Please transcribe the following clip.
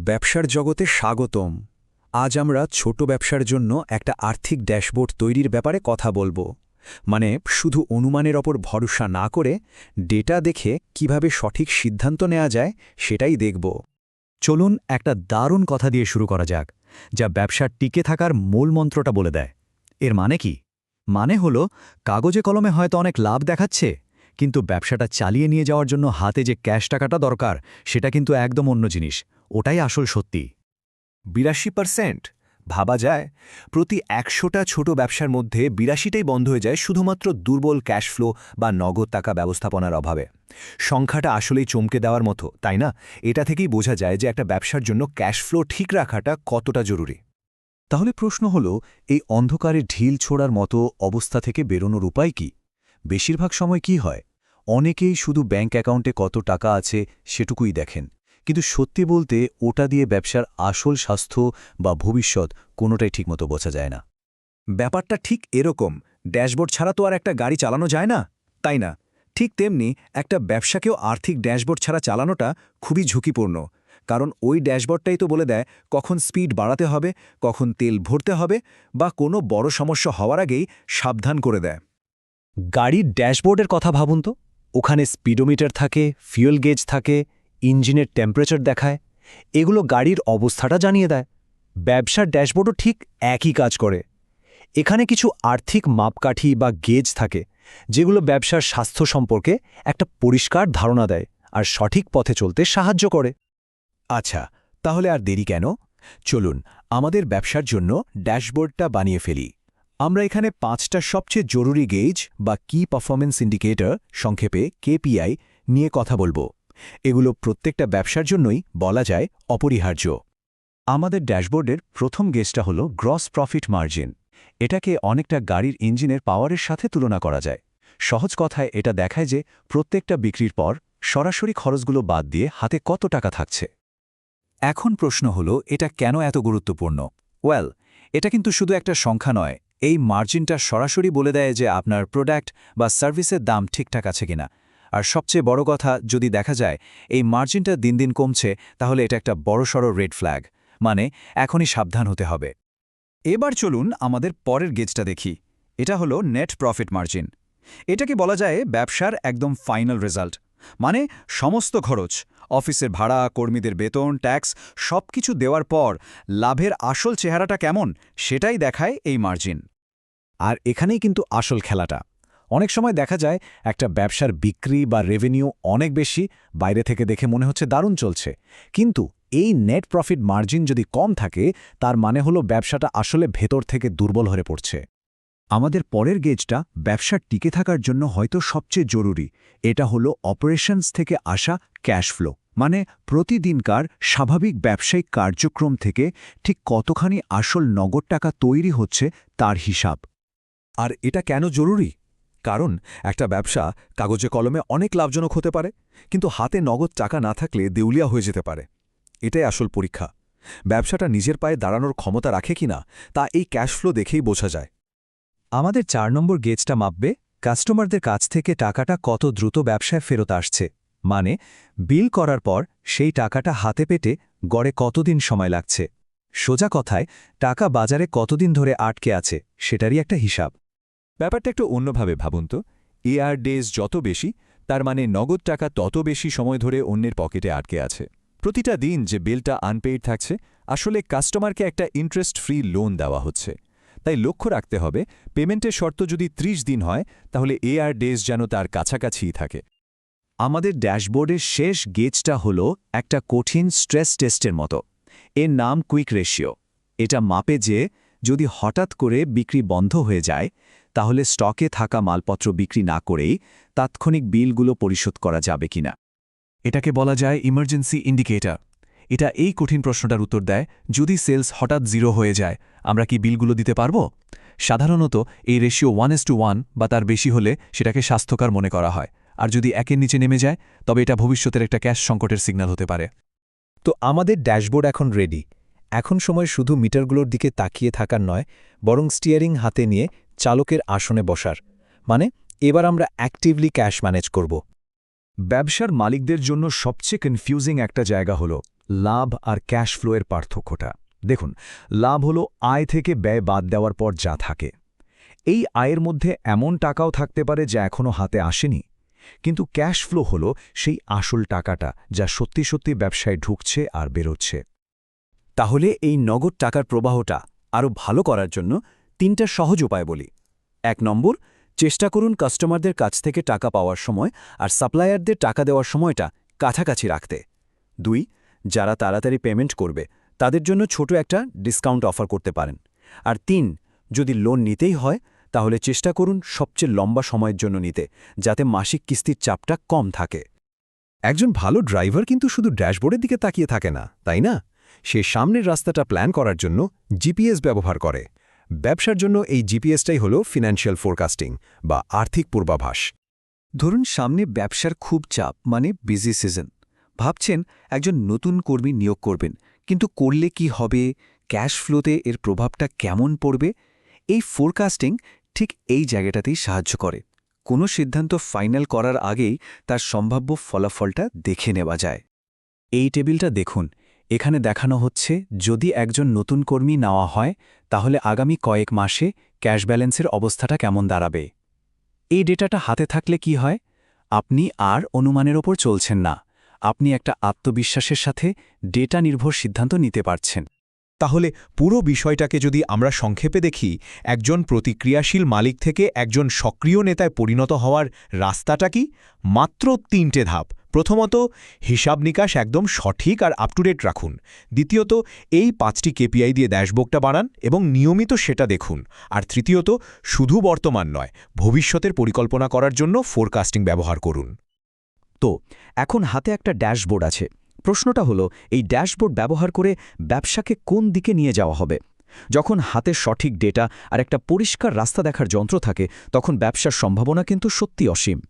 ব্যবসার জগতে স্বাগতম। আজ আমরা ছোট ব্যবসার জন্য একটা আর্থিক ড্যাশবোর্ড তৈরির ব্যাপারে কথা বলব। মানে শুধু অনুমানের ওপর ভরসা না করে ডেটা দেখে কীভাবে সঠিক সিদ্ধান্ত নেওয়া যায় সেটাই দেখব। চলুন একটা দারুণ কথা দিয়ে শুরু করা যাক, যা ব্যবসার টিকে থাকার মূল মন্ত্রটা বলে দেয়। এর মানে কি? মানে হল, কাগজে কলমে হয়তো অনেক লাভ দেখাচ্ছে, কিন্তু ব্যবসাটা চালিয়ে নিয়ে যাওয়ার জন্য হাতে যে ক্যাশ টাকাটা দরকার, সেটা কিন্তু একদম অন্য জিনিস। ওটাই আসল সত্যি। বিরাশি পার্সেন্ট? ভাবা যায়। প্রতি একশোটা ছোট ব্যবসার মধ্যে বিরাশিটাই বন্ধ হয়ে যায় শুধুমাত্র দুর্বল ক্যাশ ফ্লো বা নগদ টাকা ব্যবস্থাপনার অভাবে। সংখ্যাটা আসলেই চমকে দেওয়ার মতো, তাই না? এটা থেকেই বোঝা যায় যে একটা ব্যবসার জন্য ক্যাশ ফ্লো ঠিক রাখাটা কতটা জরুরি। তাহলে প্রশ্ন হল, এই অন্ধকারে ঢিল ছোড়ার মতো অবস্থা থেকে বেরোনোর উপায় কি? বেশিরভাগ সময় কি হয়? অনেকেই শুধু ব্যাঙ্ক অ্যাকাউন্টে কত টাকা আছে সেটুকুই দেখেন। কিন্তু সত্যি বলতে ওটা দিয়ে ব্যবসার আসল স্বাস্থ্য বা ভবিষ্যৎ কোনোটাই ঠিকমতো বোঝা যায় না। ব্যাপারটা ঠিক এরকম, ড্যাশবোর্ড ছাড়া তো আর একটা গাড়ি চালানো যায় না? তাই না? ঠিক তেমনি একটা ব্যবসাকেও আর্থিক ড্যাশবোর্ড ছাড়া চালানোটা খুবই ঝুঁকিপূর্ণ, কারণ ওই ড্যাশবোর্ডটাই তো বলে দেয় কখন স্পিড বাড়াতে হবে, কখন তেল ভরতে হবে বা কোনো বড় সমস্যা হওয়ার আগেই সাবধান করে দেয়। গাড়ির ড্যাশবোর্ডের কথা ভাবুন তো। ওখানে স্পিডোমিটার থাকে, ফিউল গেজ থাকে ইঞ্জিনের টেম্পারেচার দেখায়, এগুলো গাড়ির অবস্থাটা জানিয়ে দেয়। ব্যবসার ড্যাশবোর্ডও ঠিক একই কাজ করে। এখানে কিছু আর্থিক মাপকাঠি বা গেজ থাকে, যেগুলো ব্যবসার স্বাস্থ্য সম্পর্কে একটা পরিষ্কার ধারণা দেয় আর সঠিক পথে চলতে সাহায্য করে। আচ্ছা তাহলে আর দেরি কেন? চলুন, আমাদের ব্যবসার জন্য ড্যাশবোর্ডটা বানিয়ে ফেলি। আমরা এখানে পাঁচটা সবচেয়ে জরুরি গেজ বা কি পারফরমেন্স ইন্ডিকেটর সংক্ষেপে কেপিআই নিয়ে কথা বলব। এগুলো প্রত্যেকটা ব্যবসার জন্যই বলা যায় অপরিহার্য। আমাদের ড্যাশবোর্ডের প্রথম গেজটা হল গ্রস প্রফিট মার্জিন। এটাকে অনেকটা গাড়ির ইঞ্জিনের পাওয়ারের সাথে তুলনা করা যায়। সহজ কথায় এটা দেখায় যে প্রত্যেকটা বিক্রির পর সরাসরি খরচগুলো বাদ দিয়ে হাতে কত টাকা থাকছে। এখন প্রশ্ন হল, এটা কেন এত গুরুত্বপূর্ণ? ওয়েল, এটা কিন্তু শুধু একটা সংখ্যা নয়, এই মার্জিনটা সরাসরি বলে দেয় যে আপনার প্রোডাক্ট বা সার্ভিসের দাম ঠিকঠাক আছে কিনা। আর সবচেয়ে বড় কথা, যদি দেখা যায়, এই মার্জিনটা দিন দিন কমছে, তাহলে এটা একটা বড়সড় রেড ফ্ল্যাগ। মানে এখনই সাবধান হতে হবে। এবার চলুন আমাদের পরের গেজটা দেখি। এটা হলো নেট প্রফিট মার্জিন এটাকে বলা যায় ব্যবসার একদম ফাইনাল রেজাল্ট মানে সমস্ত খরচ, অফিসের ভাড়া, কর্মীদের বেতন ট্যাক্স সব কিছু দেওয়ার পর লাভের আসল চেহারাটা কেমন, সেটাই দেখায় এই মার্জিন আর এখানেই কিন্তু আসল খেলাটা। অনেক সময় দেখা যায় একটা ব্যবসার বিক্রি বা রেভিনিউ অনেক বেশি, বাইরে থেকে দেখে মনে হচ্ছে দারুণ চলছে। কিন্তু এই নেট প্রফিট মার্জিন যদি কম থাকে, তার মানে হলো ব্যবসাটা আসলে ভেতর থেকে দুর্বল হয়ে পড়ছে। আমাদের পরের গেজটা ব্যবসার টিকে থাকার জন্য হয়তো সবচেয়ে জরুরি। এটা হলো অপারেশনস থেকে আসা ক্যাশ ফ্লো মানে প্রতিদিনকার স্বাভাবিক ব্যবসায়িক কার্যক্রম থেকে ঠিক কতখানি আসল নগদ টাকা তৈরি হচ্ছে তার হিসাব। আর এটা কেন জরুরি? কারণ, একটা ব্যবসা কাগজে কলমে অনেক লাভজনক হতে পারে, কিন্তু হাতে নগদ টাকা না থাকলে দেউলিয়া হয়ে যেতে পারে। এটাই আসল পরীক্ষা। ব্যবসাটা নিজের পায়ে দাঁড়ানোর ক্ষমতা রাখে কিনা, তা এই ক্যাশ ফ্লো দেখেই বোঝা যায়। আমাদের চার নম্বর গেজটা মাপবে, কাস্টমারদের কাছ থেকে টাকাটা কত দ্রুত ব্যবসায় ফেরত আসছে। মানে বিল করার পর সেই টাকাটা হাতে পেটে গড়ে কতদিন সময় লাগছে। সোজা কথায়, টাকা বাজারে কতদিন ধরে আটকে আছে, সেটারই একটা হিসাব। ব্যাপারটা একটু অন্যভাবে ভাবুন তো। এআর ডেজ যত বেশি, তার মানে নগদ টাকা তত বেশি সময় ধরে অন্যের পকেটে আটকে আছে। প্রতিটা দিন যে বিলটা আনপেইড থাকছে, আসলে কাস্টমারকে একটা ইন্টারেস্ট ফ্রি লোন দেওয়া হচ্ছে। তাই লক্ষ্য রাখতে হবে, পেমেন্টের শর্ত যদি ৩০ দিন হয়, তাহলে এআর ডেজ যেন তার কাছাকাছিই থাকে। আমাদের ড্যাশবোর্ডের শেষ গেজটা হল একটা কঠিন স্ট্রেস টেস্টের মতো। এর নাম কুইক রেশিও এটা মাপে যে যদি হঠাৎ করে বিক্রি বন্ধ হয়ে যায় তাহলে স্টকে থাকা মালপত্র বিক্রি না করেই তাৎক্ষণিক বিলগুলো পরিশোধ করা যাবে কিনা? এটাকে বলা যায় ইমার্জেন্সি ইন্ডিকেটর এটা এই কঠিন প্রশ্নটার উত্তর দেয়, যদি সেলস হঠাৎ জিরো হয়ে যায়, আমরা কি বিলগুলো দিতে পারব? সাধারণত এই ratio one is to one বা তার বেশি হলে সেটাকে স্বাস্থ্যকর মনে করা হয়। আর যদি একের নিচে নেমে যায়, তবে এটা ভবিষ্যতের একটা ক্যাশ সংকটের সিগন্যাল হতে পারে। তো আমাদের ড্যাশবোর্ড এখন রেডি এখন সময় শুধু মিটারগুলোর দিকে তাকিয়ে থাকার নয়, বরং স্টিয়ারিং হাতে নিয়ে চালকের আসনে বসার। মানে এবার আমরা অ্যাক্টিভলি ক্যাশ ম্যানেজ করব। ব্যবসার মালিকদের জন্য সবচেয়ে কনফিউজিং একটা জায়গা হল লাভ আর ক্যাশ ফ্লোয়ের পার্থক্যটা। দেখুন, লাভ হলো আয় থেকে ব্যয় বাদ দেওয়ার পর যা থাকে। এই আয়ের মধ্যে এমন টাকাও থাকতে পারে যা এখনও হাতে আসেনি। কিন্তু ক্যাশ ফ্লো হলো সেই আসল টাকাটা যা সত্যি সত্যি ব্যবসায় ঢুকছে আর বেরোচ্ছে। তাহলে এই নগদ টাকার প্রবাহটা আরও ভালো করার জন্য তিনটা সহজ উপায় বলি। এক নম্বর, চেষ্টা করুন কাস্টমারদের কাছ থেকে টাকা পাওয়ার সময় আর সাপ্লায়ারদের টাকা দেওয়ার সময়টা কাছাকাছি রাখতে। দুই, যারা তাড়াতাড়ি পেমেন্ট করবে, তাদের জন্য ছোট একটা ডিসকাউন্ট অফার করতে পারেন। আর তিন, যদি লোন নিতেই হয়, তাহলে চেষ্টা করুন সবচেয়ে লম্বা সময়ের জন্য নিতে, যাতে মাসিক কিস্তির চাপটা কম থাকে। একজন ভালো ড্রাইভার কিন্তু শুধু ড্যাশবোর্ডের দিকে তাকিয়ে থাকে না, তাই না? সে সামনের রাস্তাটা প্ল্যান করার জন্য জিপিএস ব্যবহার করে। ব্যবসার জন্য এই জিপিএসটাই হল ফিনান্সিয়াল ফোরকাস্টিং বা আর্থিক পূর্বাভাস। ধরুন সামনে ব্যবসার খুব চাপ মানে বিজি সিজন ভাবছেন একজন নতুন কর্মী নিয়োগ করবেন, কিন্তু করলে কি হবে? ক্যাশ ফ্লোতে এর প্রভাবটা কেমন পড়বে? এই ফোরকাস্টিং ঠিক এই জায়গাটাতেই সাহায্য করে। কোনো সিদ্ধান্ত ফাইনাল করার আগেই তার সম্ভাব্য ফলাফলটা দেখে নেওয়া যায়। এই টেবিলটা দেখুন এখানে দেখানো হচ্ছে, যদি একজন নতুন কর্মী নেওয়া হয়, তাহলে আগামী কয়েক মাসে ক্যাশ ব্যালেন্সের অবস্থাটা কেমন দাঁড়াবে? এই ডেটাটা হাতে থাকলে কি হয়? আপনি আর অনুমানের ওপর চলছেন না। আপনি একটা আত্মবিশ্বাসের সাথে ডেটা নির্ভর সিদ্ধান্ত নিতে পারছেন। তাহলে পুরো বিষয়টাকে যদি আমরা সংক্ষেপে দেখি, একজন প্রতিক্রিয়াশীল মালিক থেকে একজন সক্রিয় নেতায় পরিণত হওয়ার রাস্তাটা কি? মাত্র তিনটে ধাপ। প্রথমত, হিসাব নিকাশ একদম সঠিক আর আপ টু ডেট রাখুন। দ্বিতীয়ত, এই পাঁচটি কেপিআই দিয়ে ড্যাশবোর্ডটা বানান এবং নিয়মিত সেটা দেখুন। আর তৃতীয়ত, শুধু বর্তমান নয়, ভবিষ্যতের পরিকল্পনা করার জন্য ফোরকাস্টিং ব্যবহার করুন। তো, এখন হাতে একটা ড্যাশবোর্ড আছে। প্রশ্নটা হলো, এই ড্যাশবোর্ড ব্যবহার করে ব্যবসাকে কোন দিকে নিয়ে যাওয়া হবে? যখন হাতে সঠিক ডেটা আর একটা পরিষ্কার রাস্তা দেখার যন্ত্র থাকে, তখন ব্যবসার সম্ভাবনা কিন্তু সত্যি অসীম।